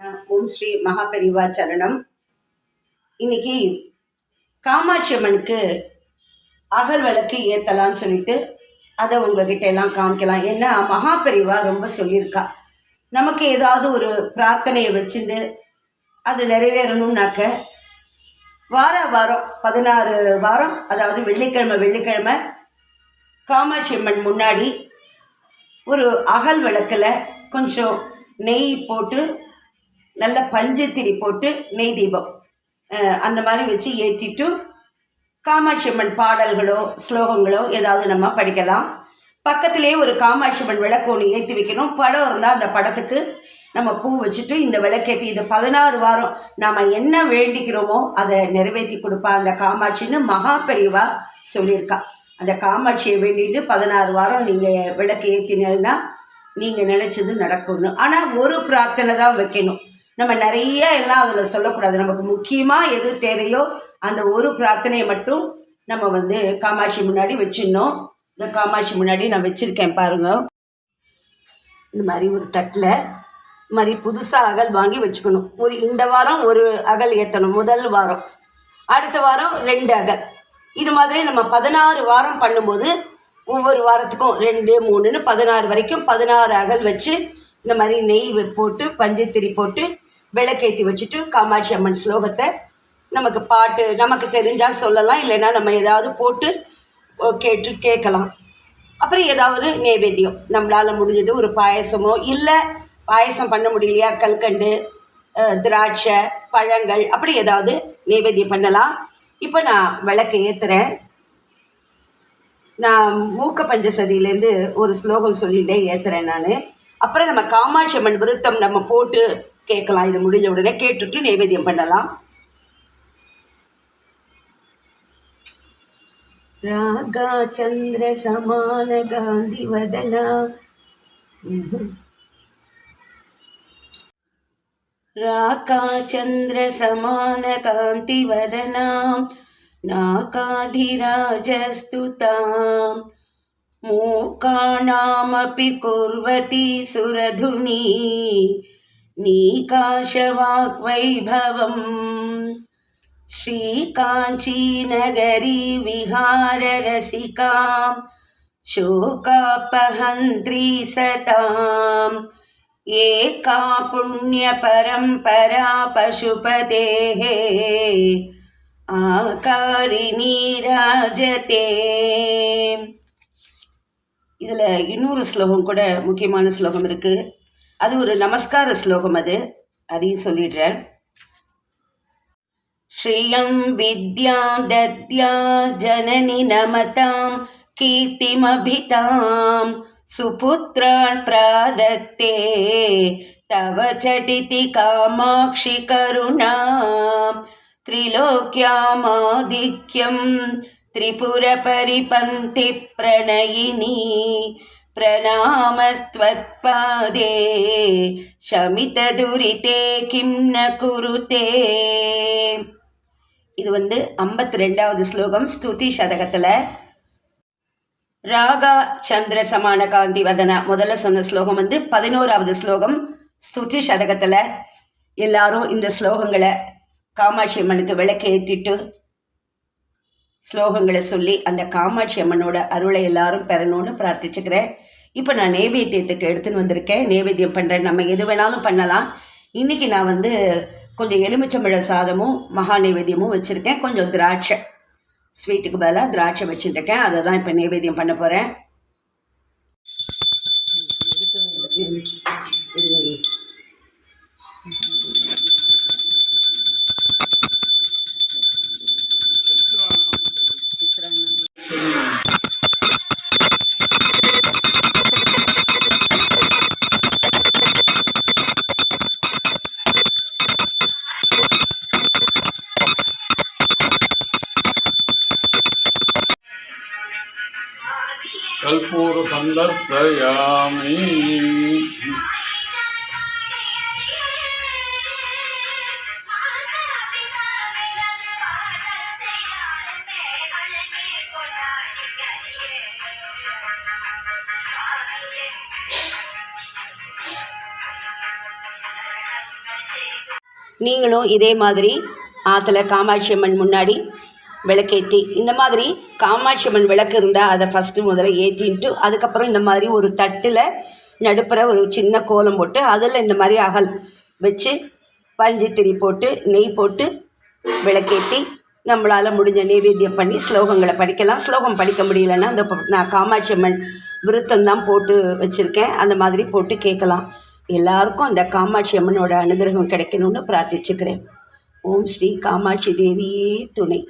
ஓம் ஸ்ரீ மகாபரிவா சரணம். இன்னைக்கு காமாட்சி அம்மனுக்கு அகல் விளக்கு ஏற்றலான்னு சொல்லிட்டு அதை உங்ககிட்ட எல்லாம் காமிக்கலாம். ஏன்னா மகாபரிவா ரொம்ப சொல்லியிருக்கா. நமக்கு ஏதாவது ஒரு பிரார்த்தனையை வச்சுட்டு அது நிறைவேறணும்னாக்க வார வாரம் பதினாறு வாரம் அதாவது வெள்ளிக்கிழமை வெள்ளிக்கிழமை காமாட்சி அம்மன் முன்னாடி ஒரு அகல் விளக்கில் கொஞ்சம் நெய் போட்டு நல்ல பஞ்சத்திரி போட்டு நெய் தீபம். அந்த மாதிரி வச்சு ஏற்றிட்டு காமாட்சி அம்மன் பாடல்களோ ஸ்லோகங்களோ ஏதாவது நம்ம படிக்கலாம். பக்கத்திலே ஒரு காமாட்சி அம்மன் விளக்கு ஒன்று ஏற்றி வைக்கணும். படம் இருந்தால் அந்த படத்துக்கு நம்ம பூ வச்சுட்டு இந்த விளக்கேற்றி இது பதினாறு வாரம் நாம் என்ன வேண்டிக்கிறோமோ அதை நிறைவேற்றி கொடுப்பா. அந்த காமாட்சின்னு மகா பெரியவா சொல்லியிருக்கா. அந்த காமாட்சியை வேண்டிட்டு பதினாறு வாரம் நீங்கள் விளக்கு ஏற்றினீங்கன்னா நீங்கள் நினச்சது நடக்கும்னு. ஆனால் ஒரு பிரார்த்தனை தான் வைக்கணும். நம்ம நிறைய எல்லாம் அதில் சொல்லக்கூடாது. நமக்கு முக்கியமாக எது தேவையோ அந்த ஒரு பிரார்த்தனையை மட்டும் நம்ம வந்து காமாட்சி முன்னாடி வச்சிடணும். இந்த காமாட்சி முன்னாடி நான் வச்சுருக்கேன் பாருங்க. இந்த மாதிரி ஒரு தட்டில் இந்த மாதிரி புதுசாக அகல் வாங்கி வச்சுக்கணும். ஒரு இந்த வாரம் ஒரு அகல் ஏற்றணும் முதல் வாரம். அடுத்த வாரம் ரெண்டு அகல். இது மாதிரி நம்ம பதினாறு வாரம் பண்ணும்போது ஒவ்வொரு வாரத்துக்கும் ரெண்டு மூணுன்னு பதினாறு வரைக்கும் பதினாறு அகல் வச்சு இந்த மாதிரி நெய் போட்டு பஞ்சத்திரி போட்டு விளக்கேற்றி வச்சுட்டு காமாட்சி அம்மன் ஸ்லோகத்தை நமக்கு பாட்டு நமக்கு தெரிஞ்சால் சொல்லலாம் இல்லைன்னா நம்ம ஏதாவது போட்டு கேட்டு கேட்கலாம். அப்புறம் ஏதாவது நைவேத்தியம் நம்மளால் முடிஞ்சது ஒரு பாயசமோ இல்லை பாயசம் பண்ண முடியலையா? கல்கண்டு திராட்சை பழங்கள் அப்படி ஏதாவது நைவேத்தியம் பண்ணலாம். இப்போ நான் விளக்கு ஏற்றுறேன் நான் மூக்க பஞ்சசதியிலேருந்து ஒரு ஸ்லோகம் சொல்லிகிட்டே ஏற்றுறேன் நான். அப்புறம் நம்ம காமாட்சி அம்மன் விருத்தம் நம்ம போட்டு கேட்கலாம் இது முடிஞ்ச உடனே கேட்டுட்டு நைவேத்தியம் பண்ணலாம் ராகா சந்திர சமான காந்தி வதனா ராகா சந்திர சமான காந்தி வதனாம் नाकाधिराजस्तुताम् मूकाणामपि कुर्वती सुरधुनी നീകാശവാക്വൈഭവം ശ്രീകാഞ്ചീനഗരീ വിഹാരരസികാം. ശോകാപഹന്ത്രീ സതാം ഏകാ പുണ്യപരംപരാ പശുപതേ ആകാരിണീ രാജതേ. இதில் இன்னொரு ஸ்லோகம் கூட முக்கியமான ஸ்லோகம் இருக்குது அது ஒரு நமஸ்கார ஸ்லோகம் அது அதையும் சொல்லிடுறேன் ஸ்ரீயம் வித்யா தத்யா ஜனனி நமதாம் கீர்த்திமபிதாம் சுபுத்ரான் பிராதத்தே தவ சடிதி காமாட்சி கருணா त्रिलोक्यामाधिक्यं त्रिपुरपरिपन्थि प्रणयिनी प्रणामस्त्वत्पादे शमितदुरिते किं न कुरुते இது வந்து ஐம்பத்தி ரெண்டாவது ஸ்லோகம் ஸ்துதி சதகத்தில் ராகா சந்திர சமான காந்தி வதனா முதல்ல சொன்ன ஸ்லோகம் வந்து பதினோராவது ஸ்லோகம் ஸ்துதி சதகத்தில் எல்லாரும் இந்த ஸ்லோகங்களை காமாட்சி அம்மனுக்கு விளக்கு ஏற்றிட்டு ஸ்லோகங்களை சொல்லி அந்த காமாட்சி அம்மனோட அருளை எல்லாரும் பெறணும்னு பிரார்த்திச்சுக்கிறேன். இப்போ நான் நேவேத்தியத்துக்கு எடுத்துன்னு வந்திருக்கேன். நேவேத்தியம் பண்ணுறேன் நம்ம எது வேணாலும் பண்ணலாம். இன்றைக்கி நான் வந்து கொஞ்சம் எலுமிச்சம்பழ சாதமும் மகா நைவேத்தியமும் வச்சுருக்கேன். கொஞ்சம் திராட்சை. ஸ்வீட்டுக்கு பதிலாக திராட்சை வச்சுட்டுருக்கேன். அதை தான் இப்போ நைவேத்தியம் பண்ண போகிறேன் கல்பூரசந்தர்சயாமி. நீங்களும் இதே மாதிரி ஆத்துல காமாட்சி அம்மன் முன்னாடி விளக்கேற்றி இந்த மாதிரி காமாட்சி அம்மன் விளக்கு இருந்தால் அதை ஃபஸ்ட்டு முதல்ல ஏற்றின்ட்டு அதுக்கப்புறம் இந்த மாதிரி ஒரு தட்டில் நடுப்புற ஒரு சின்ன கோலம் போட்டு அதில் இந்த மாதிரி அகல் வச்சு பஞ்சு திரி போட்டு நெய் போட்டு விளக்கேற்றி நம்மளால் முடிஞ்ச நைவேத்தியம் பண்ணி ஸ்லோகங்களை படிக்கலாம். ஸ்லோகம் படிக்க முடியலன்னா அந்த நான் காமாட்சி அம்மன் விருத்தம் தான் போட்டு வச்சுருக்கேன். அந்த மாதிரி போட்டு கேட்கலாம். எல்லாருக்கும் அந்த காமாட்சி அம்மனோட அனுகிரகம் கிடைக்கணும்னு பிரார்த்திச்சுக்கிறேன். ஓம் ஸ்ரீ காமாட்சி தேவியே துணை.